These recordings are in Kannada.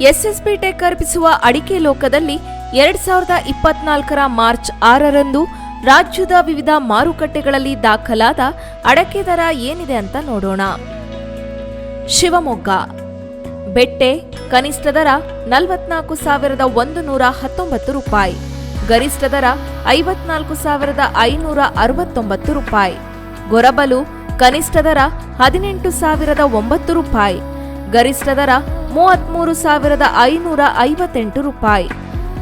ಎಸ್ಎಸ್ಪಿ ಟೆಕ್ ಅರ್ಪಿಸುವ ಅಡಿಕೆ ಲೋಕದಲ್ಲಿ ಎರಡ್ ಸಾವಿರದ ಇಪ್ಪತ್ನಾಲ್ಕರ ಮಾರ್ಚ್ ಆರರಂದು ರಾಜ್ಯದ ವಿವಿಧ ಮಾರುಕಟ್ಟೆಗಳಲ್ಲಿ ದಾಖಲಾದ ಅಡಕೆ ದರ ಏನಿದೆ ಅಂತ ನೋಡೋಣ. ಶಿವಮೊಗ್ಗ. ಬೆಟ್ಟೆ ಕನಿಷ್ಠ ದರ ನಲವತ್ನಾಲ್ಕು ಸಾವಿರದ ಒಂದು ನೂರ ಹತ್ತೊಂಬತ್ತು ರೂಪಾಯಿ, ಗರಿಷ್ಠ ದರ ಐವತ್ನಾಲ್ಕು ಸಾವಿರದ ಐನೂರ ಅರವತ್ತೊಂಬತ್ತು ರೂಪಾಯಿ, ಗೊರಬಲು ಕನಿಷ್ಠ ದರ ಹದಿನೆಂಟು ಸಾವಿರದ ಒಂಬತ್ತು ರೂಪಾಯಿ, ಗರಿಷ್ಠ ದರ ಮೂವತ್ಮೂರು ಸಾವಿರದ ಐನೂರ ಐವತ್ತೆಂಟು ರೂಪಾಯಿ.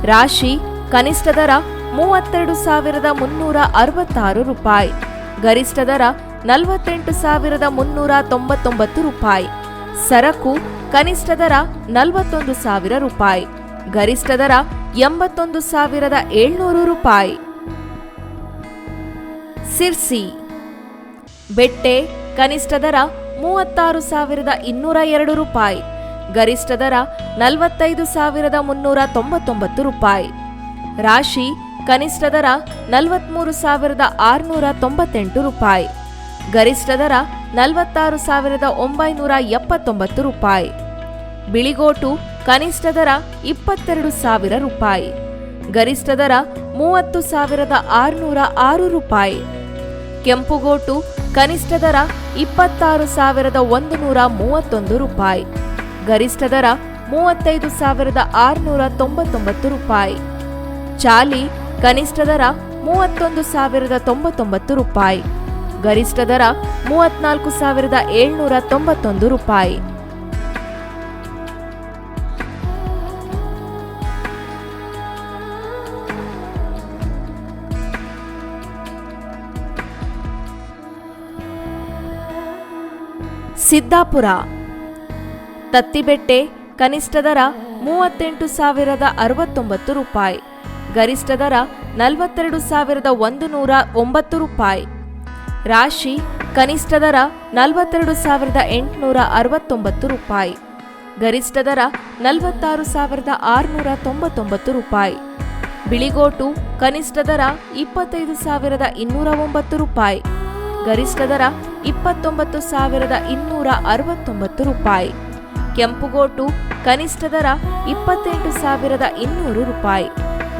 ರಾಶಿ, ಕನಿಷ್ಠ ದರ ಮೂವತ್ತೆರಡು ಸಾವಿರದ ಮುನ್ನೂರ ಅರವತ್ತಾರು ರೂಪಾಯಿ. ಗರಿಷ್ಠ ದರ ನಲವತ್ತೆಂಟು ಸಾವಿರದ ಮುನ್ನೂರ ತೊಂಬತ್ತೊಂಬತ್ತು ರೂಪಾಯಿ. ಸರಕು, ಕನಿಷ್ಠ ದರ ನಲವತ್ತೊಂದು ಸಾವಿರ ರೂಪಾಯಿ. ಗರಿಷ್ಠ ದರ ಎಂಬತ್ತೊಂದು ಸಾವಿರದ ಏಳ್ನೂರು ರೂಪಾಯಿ. ಸಿರ್ಸಿ. ಬೆಟ್ಟೆ, ಕನಿಷ್ಠ ದರ ಮೂವತ್ತಾರು ಸಾವಿರದ ಇನ್ನೂರ ಎರಡು ರೂಪಾಯಿ. ಗರಿಷ್ಠ ದರ ನಲವತ್ತೈದು ಸಾವಿರದ ಮುನ್ನೂರ ತೊಂಬತ್ತೊಂಬತ್ತು ರೂಪಾಯಿ. ರಾಶಿ ಕನಿಷ್ಠ ದರ ನಲವತ್ಮೂರು ಸಾವಿರದ ಆರುನೂರ ತೊಂಬತ್ತೆಂಟು ರೂಪಾಯಿ. ಗರಿಷ್ಠ ದರ ನಲವತ್ತಾರು ಸಾವಿರದ ಒಂಬೈನೂರ ಎಪ್ಪತ್ತೊಂಬತ್ತು ರೂಪಾಯಿ. ಬಿಳಿಗೋಟು ಕನಿಷ್ಠ ದರ ಇಪ್ಪತ್ತೆರಡು ಸಾವಿರ ರೂಪಾಯಿ. ಗರಿಷ್ಠ ದರ ಮೂವತ್ತು ಸಾವಿರದ ಆರುನೂರ ಆರು ರೂಪಾಯಿ. ಕೆಂಪುಗೋಟು ಕನಿಷ್ಠ ದರ ಇಪ್ಪತ್ತಾರು ಸಾವಿರದ ಒಂದು ನೂರ ಮೂವತ್ತೊಂದು ರೂಪಾಯಿ. ಗರಿಷ್ಠ ದರ ಮೂವತ್ತೈದು ಸಾವಿರದ ಆರುನೂರ ತೊಂಬತ್ತೊಂಬತ್ತು ರೂಪಾಯಿ. ಚಾಲಿ ಕನಿಷ್ಠ ದರ ಮೂವತ್ತೊಂದು ಸಾವಿರದ ತೊಂಬತ್ತೊಂಬತ್ತು ರೂಪಾಯಿ. ಗರಿಷ್ಠ ದರ ಮೂವತ್ನಾಲ್ಕು ಸಾವಿರದ ಏಳ್ನೂರ ತೊಂಬತ್ತೊಂದು ರೂಪಾಯಿ. ಸಿದ್ದಾಪುರ ತತ್ತಿಬೆಟ್ಟೆ ಕನಿಷ್ಠ ದರ ಮೂವತ್ತೆಂಟು ಸಾವಿರದ ಅರವತ್ತೊಂಬತ್ತು ರೂಪಾಯಿ, ಗರಿಷ್ಠ ದರ ನಲವತ್ತೆರಡು ಸಾವಿರದ ಒಂದು ನೂರ ಒಂಬತ್ತು ರೂಪಾಯಿ. ರಾಶಿ ಕನಿಷ್ಠ ದರ ನಲವತ್ತೆರಡು ಸಾವಿರದ ಎಂಟುನೂರ ಅರವತ್ತೊಂಬತ್ತು ರೂಪಾಯಿ, ಗರಿಷ್ಠ ದರ ನಲವತ್ತಾರು ಸಾವಿರದ ಆರುನೂರ ತೊಂಬತ್ತೊಂಬತ್ತು ರೂಪಾಯಿ. ಬಿಳಿಗೋಟು ಕನಿಷ್ಠ ದರ ಇಪ್ಪತ್ತೈದು ಸಾವಿರದ ಇನ್ನೂರ ಒಂಬತ್ತು ರೂಪಾಯಿ, ಗರಿಷ್ಠ ದರ ಇಪ್ಪತ್ತೊಂಬತ್ತು ಸಾವಿರದ ಇನ್ನೂರ ಅರವತ್ತೊಂಬತ್ತು ರೂಪಾಯಿ. ಕೆಂಪುಗೋಟು ಕನಿಷ್ಠ ದರ ಇಪ್ಪತ್ತೆಂಟು ಸಾವಿರದ ಇನ್ನೂರು ರೂಪಾಯಿ,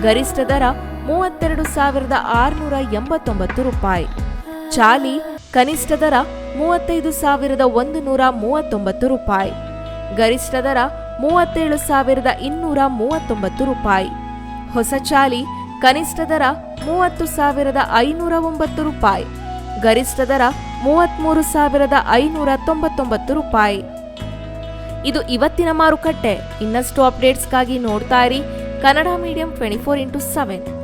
ಗರಿಷ್ಠ ದರ ಮೂವತ್ತೆರಡು ಸಾವಿರದ ಆರುನೂರ ಎಂಬತ್ತೊಂಬತ್ತು ರೂಪಾಯಿ, ಚಾಲಿ ಕನಿಷ್ಠ ದರ ಮೂವತ್ತೈದು ಸಾವಿರದ ಒಂದು ನೂರ ಮೂವತ್ತೊಂಬತ್ತು ರೂಪಾಯಿ, ಗರಿಷ್ಠ ದರ ಮೂವತ್ತೇಳು ಸಾವಿರದ ಇನ್ನೂರ ಮೂವತ್ತೊಂಬತ್ತು ರೂಪಾಯಿ, ಹೊಸ ಚಾಲಿ ಕನಿಷ್ಠ ದರ ಮೂವತ್ತು ಸಾವಿರದ ಐನೂರ ಒಂಬತ್ತು ರೂಪಾಯಿ, ಗರಿಷ್ಠ ದರ ಮೂವತ್ತ್ಮೂರು ಸಾವಿರದ ಐನೂರ ತೊಂಬತ್ತೊಂಬತ್ತು ರೂಪಾಯಿ. ಇದು ಇವತ್ತಿನ ಮಾರುಕಟ್ಟೆ. ಇನ್ನಷ್ಟು ಅಪ್ಡೇಟ್ಸ್ಗಾಗಿ ನೋಡ್ತಾ ಇರಿ. Kannada medium twenty four into seven